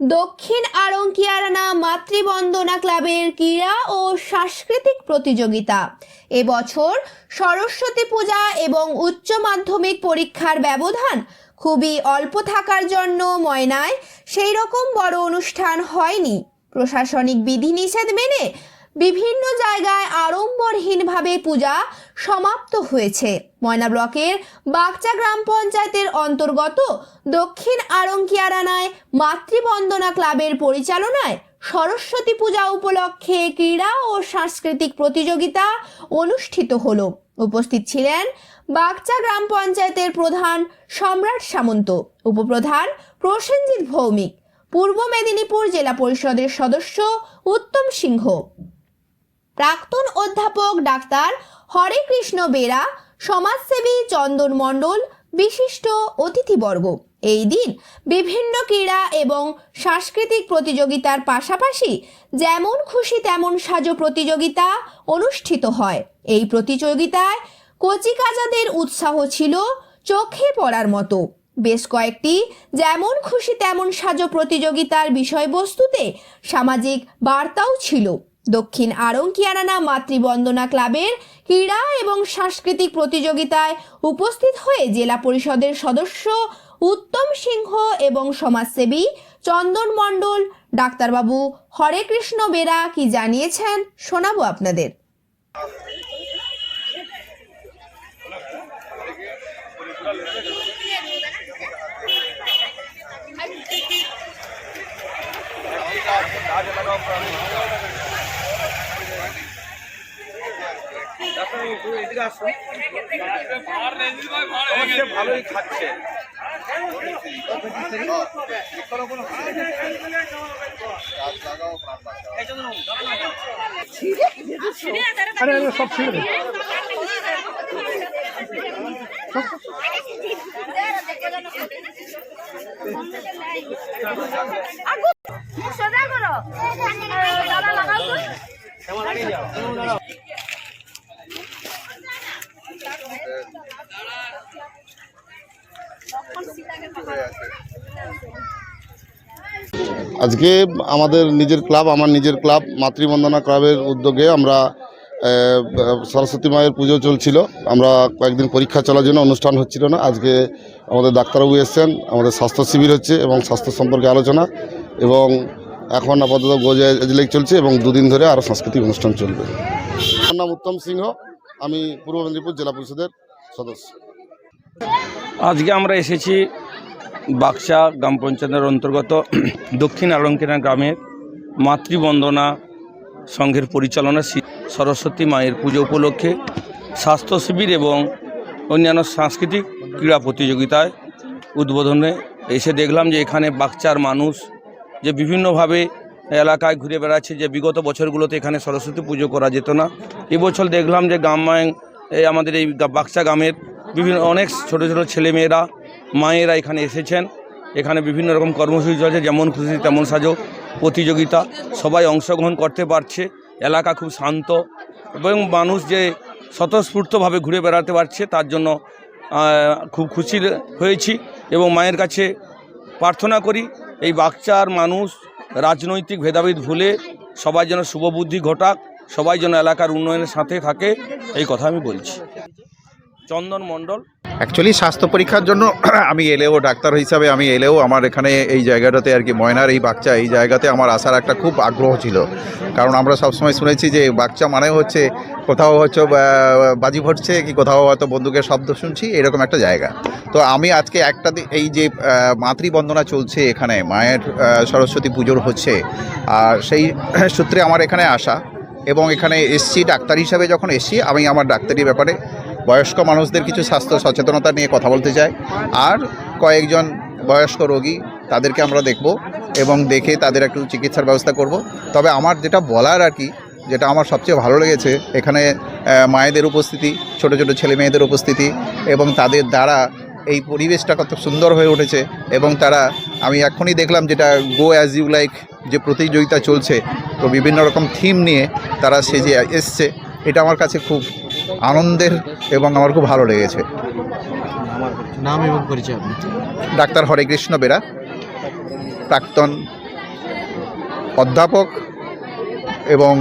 দক্ষিণ আরঙ্কিয়ারানা মাতৃবন্দনা ক্লাবের ক্রীড়া ও সাংস্কৃতিক প্রতিযোগিতা। এবছর সরস্বতী পূজা এবং উচ্চ মাধ্যমিক পরীক্ষার ব্যবধান খুবই অল্প থাকার জন্য ময়নায় সেই রকম বড় অনুষ্ঠান হয়নি। প্রশাসনিক বিধিনিষেধ মেনে বিভিন্ন জায়গায় আড়ম্বরহীনভাবে পূজা সমাপ্ত হয়েছে। ময়না ব্লকের বাগচা গ্রাম পঞ্চায়েতের অন্তর্গত দক্ষিণ আড়ঙ্কিয়ারানায় মাতৃবন্দনা ক্লাবের পরিচালনায় সরস্বতী পূজা উপলক্ষে ক্রীড়া ও সাংস্কৃতিক প্রতিযোগিতা অনুষ্ঠিত হলো। উপস্থিত ছিলেন বাগচা গ্রাম পঞ্চায়েতের প্রধান সম্রাট সামন্ত, উপপ্রধান প্রসেনজিৎ ভৌমিক, পূর্ব মেদিনীপুর জেলা পরিষদের সদস্য উত্তম সিংহ। প্রাক্তন অধ্যাপক ডাক্তার হরে কৃষ্ণ বেরা, সমাজসেবী চন্দন মণ্ডল, বিশিষ্ট অতিথিবর্গ। এই দিন বিভিন্ন ক্রীড়া এবং সাংস্কৃতিক প্রতিযোগিতার পাশাপাশি যেমন খুশি তেমন সাজো প্রতিযোগিতা অনুষ্ঠিত হয়। এই প্রতিযোগিতায় কচিকাজাদের উৎসাহ ছিল চোখে পড়ার মতো। বেশ কয়েকটি যেমন খুশি তেমন সাজো প্রতিযোগিতার বিষয়বস্তুতে সামাজিক বার্তাও ছিল। দক্ষিণ আড়ঙ্কিয়ারানা মাতৃবন্দনা ক্লাবের ক্রীড়া এবং সাংস্কৃতিক প্রতিযোগিতায় উপস্থিত হয়ে জেলা পরিষদের সদস্য উত্তম সিংহ এবং সমাজসেবী চন্দন মণ্ডল, ডাক্তারবাবু হরে কৃষ্ণ বেরা কি জানিয়েছেন শোনাবো আপনাদের। অবশ্যই ভালোই খাচ্ছে আরে আরে সব রে সোজা করো দাদা লাগাও তো। আজকে আমাদের নিজের ক্লাব, আমার নিজের ক্লাব, মাতৃবন্দনা ক্লাবের উদ্যোগে আমরা সরস্বতী মায়ের পুজো চলছিল। আমরা কয়েকদিন পরীক্ষা চলার জন্য অনুষ্ঠান হচ্ছিল না। আজকে আমাদের ডাক্তারবাবু এসছেন, আমাদের স্বাস্থ্য শিবির হচ্ছে এবং স্বাস্থ্য সম্পর্কে আলোচনা এবং এখন আপাতত গোজা চলছে এবং দুদিন ধরে আরও সাংস্কৃতিক অনুষ্ঠান চলবে। আমার নাম উত্তম সিংহ, আমি পূর্ব মেদিনীপুর জেলা পরিষদের সদস্য। আজকে আমরা এসেছি বাক্সা গ্রাম পঞ্চায়েতের অন্তর্গত দক্ষিণ আলঙ্কিনা গ্রামের মাতৃবন্দনা সংঘের পরিচালনা সরস্বতী মায়ের পুজো উপলক্ষে স্বাস্থ্য শিবির এবং অন্যান্য সাংস্কৃতিক ক্রীড়া প্রতিযোগিতায় উদ্বোধনে এসে দেখলাম যে এখানে বাচ্চার মানুষ যে বিভিন্নভাবে এলাকায় ঘুরে বেড়াচ্ছে, যে বিগত বছরগুলোতে এখানে সরস্বতী পুজো করা যেত না। এবছর দেখলাম যে গ্রামায়ণ এই আমাদের এই বাক্সা গ্রামের বিভিন্ন অনেক ছোট ছোট ছেলেমেয়েরা মায়েরা এখানে এসেছেন। এখানে বিভিন্ন রকম কর্মসূচি চলছে, যেমন খুশি তেমন সাজো, প্রতিযোগিতা, সবাই অংশগ্রহণ করতে পারছে, এলাকা খুব শান্ত এবং মানুষ যে স্বতঃস্ফূর্তভাবে ঘুরে বেড়াতে পারছে, তার জন্য খুব খুশি হয়েছি এবং মায়ের কাছে প্রার্থনা করি, এই বাচ্চার মানুষ রাজনৈতিক ভেদাভেদ ভুলে সবাই যেন শুভবুদ্ধি ঘটাক, সবাই যেন এলাকার উন্নয়নের সাথে থাকে, এই কথা আমি বলছি। চন্দন মণ্ডল। অ্যাকচুয়ালি স্বাস্থ্য পরীক্ষার জন্য আমি এলেও, ডাক্তার হিসাবে আমি এলেও আমার এখানে এই জায়গাটাতে আর কি ময়নার এই বাচ্চা এই জায়গাতে আমার আসার একটা খুব আগ্রহ ছিল। কারণ আমরা সবসময় শুনেছি যে বাচ্চা মানে হচ্ছে কোথাও হচ্ছে বাজি ফুটছে কি কোথাও হয়তো বন্দুকের শব্দ শুনছি, এরকম একটা জায়গা। তো আমি আজকে একটা এই যে মাতৃবন্দনা চলছে এখানে, মায়ের সরস্বতী পুজোর হচ্ছে, আর সেই সূত্রে আমার এখানে আসা এবং এখানে এসছি, ডাক্তার হিসাবে যখন এসছি, আমি আমার ডাক্তারি ব্যাপারে বয়স্ক মানুষদের কিছু স্বাস্থ্য সচেতনতা নিয়ে কথা বলতে চাই। আর কয়েকজন বয়স্ক রোগী তাদেরকে আমরা দেখব এবং দেখে তাদের একটু চিকিৎসার ব্যবস্থা করব। তবে আমার যেটা বলার আর কি, যেটা আমার সবচেয়ে ভালো লেগেছে, এখানে মায়েদের উপস্থিতি, ছোট ছোট ছেলে মেয়েদের উপস্থিতি এবং তাদের দ্বারা এই পরিবেশটা কত সুন্দর হয়ে উঠেছে এবং তারা, আমি এখনই দেখলাম যেটা গো অ্যাজ ইউ লাইক যে প্রতিযোগিতা চলছে, তো বিভিন্ন রকম থিম নিয়ে তারা সেজে এসছে, এটা আমার কাছে খুব আনন্দের এবং আমার খুব ভালো লেগেছে। নাম এবং পরিচয় ডাক্তার হরেকৃষ্ণ বেরা প্রাক্তন অধ্যাপক এবং